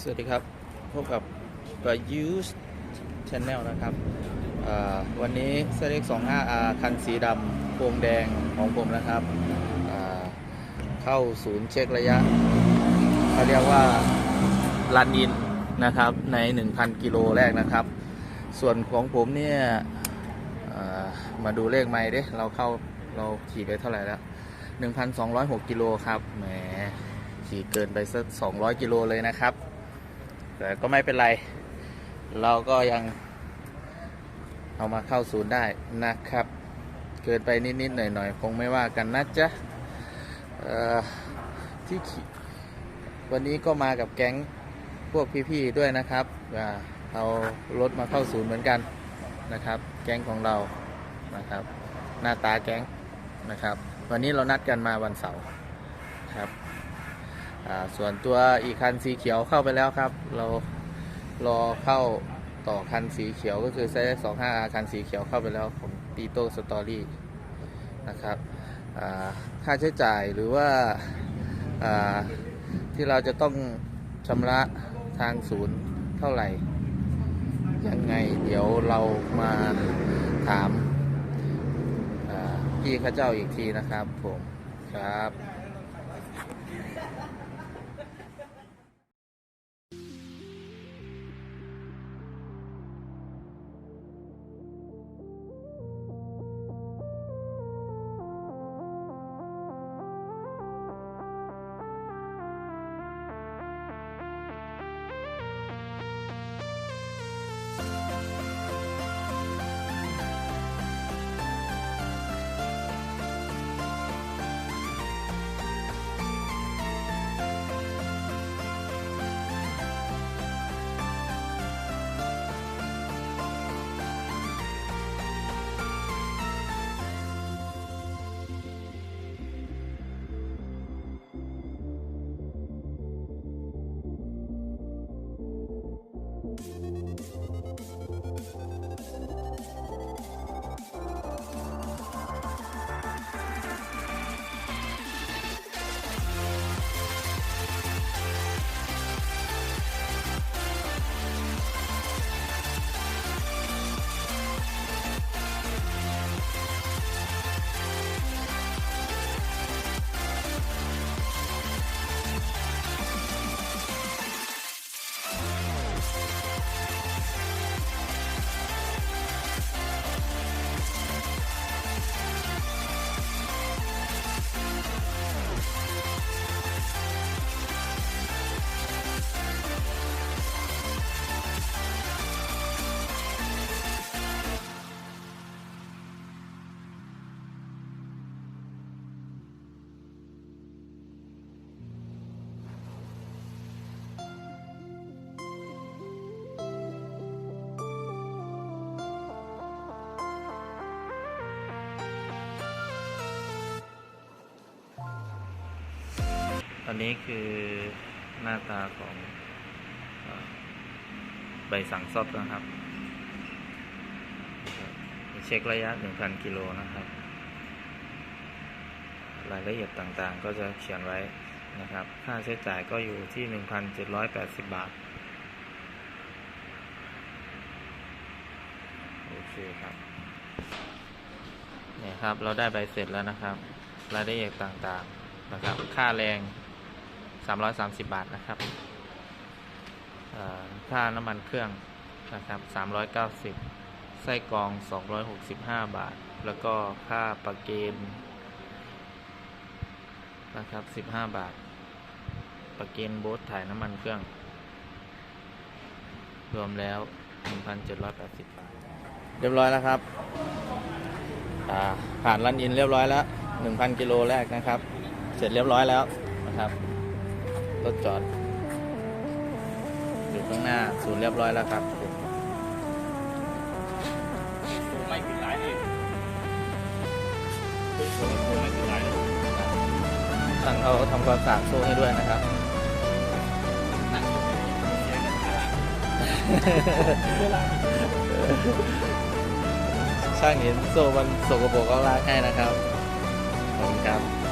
สวัสดีครับ พบกับประยุทธ์ชแนลนะครับวันนี้เซเล็ก 25 R คันสีดำโครงแดงของผมนะครับ เข้าศูนย์เช็คระยะเขาเรียกว่ารันอินนะครับ ใน 1,000 กิโลแรกนะครับ ส่วนของผมเนี่ยมาดูเลขไม่ดิเราเข้าเราขี่ไปเท่าไหร่แล้ว 1,206 กิโลครับ แหมขี่เกินไปสัก200 กิโลเลยนะครับ แต่ก็ไม่เป็นไร เราก็ยังเอามาเข้าศูนย์ได้นะครับ เกินไปนิดๆหน่อยๆ คงไม่ว่ากันนะจ๊ะที่วันนี้ก็มากับแก๊งพวกพี่ๆด้วยนะครับเอารถมาเข้าศูนย์เหมือนกันนะครับ แก๊งของเรานะครับ หน้าตาแก๊งนะครับ วันนี้เรานัดกันมาวันเสาร์ครับ ส่วนตัวอีกคันสีเขียวเข้าไปแล้วครับ เรารอเข้าต่อคันสีเขียวก็คือไซส์สองห้าคันสีเขียวเข้าไปแล้วของปีโต้สตอรี่นะครับค่าใช้จ่ายหรือว่าาที่เราจะต้องชำระทางศูนย์เท่าไหร่ ยังไงเดี๋ยวเรามาถามาพี่ข้าเจ้าอีกทีนะครับผมครับ Thank you. ตอนนี้คือหน้าตาของใบสั่งซอบนะครับ เช็คระยะ 1,000 กิโลนะครับ รายละเอียดต่างๆ ก็จะเขียนไว้นะครับ ค่าใช้จ่ายก็อยู่ที่ 1,780 บาท โอเคครับเนี่ยครับ เราได้ใบเสร็จแล้วนะครับ รายละเอียดต่างๆ นะครับ ค่าแรง 330 บาทนะครับค่าน้ำมันเครื่องนะครับ390 ไส้กรอง 265 บาท แล้วก็ค่าประเกนนะครับ 15 บาท ประเกนโบ๊ทถ่ายน้ำมันเครื่อง รวมแล้ว 1,780 บาท เรียบร้อยแล้วครับ ผ่านรันอินเรียบร้อยแล้ว 1,000 กิโลแรกนะครับ เสร็จเรียบร้อยแล้วนะครับ รถจอด อยู่ข้างหน้าศูนย์เรียบร้อยแล้วครับไม่ผิดหลายเลยไม่ผิดหลายเลยทางเราทำความสะอาดโซ่ให้ด้วยนะครับเวลาช่างเห็นโซ่มันสกปรกก็ลากให้นะครับ ขอบคุณครับ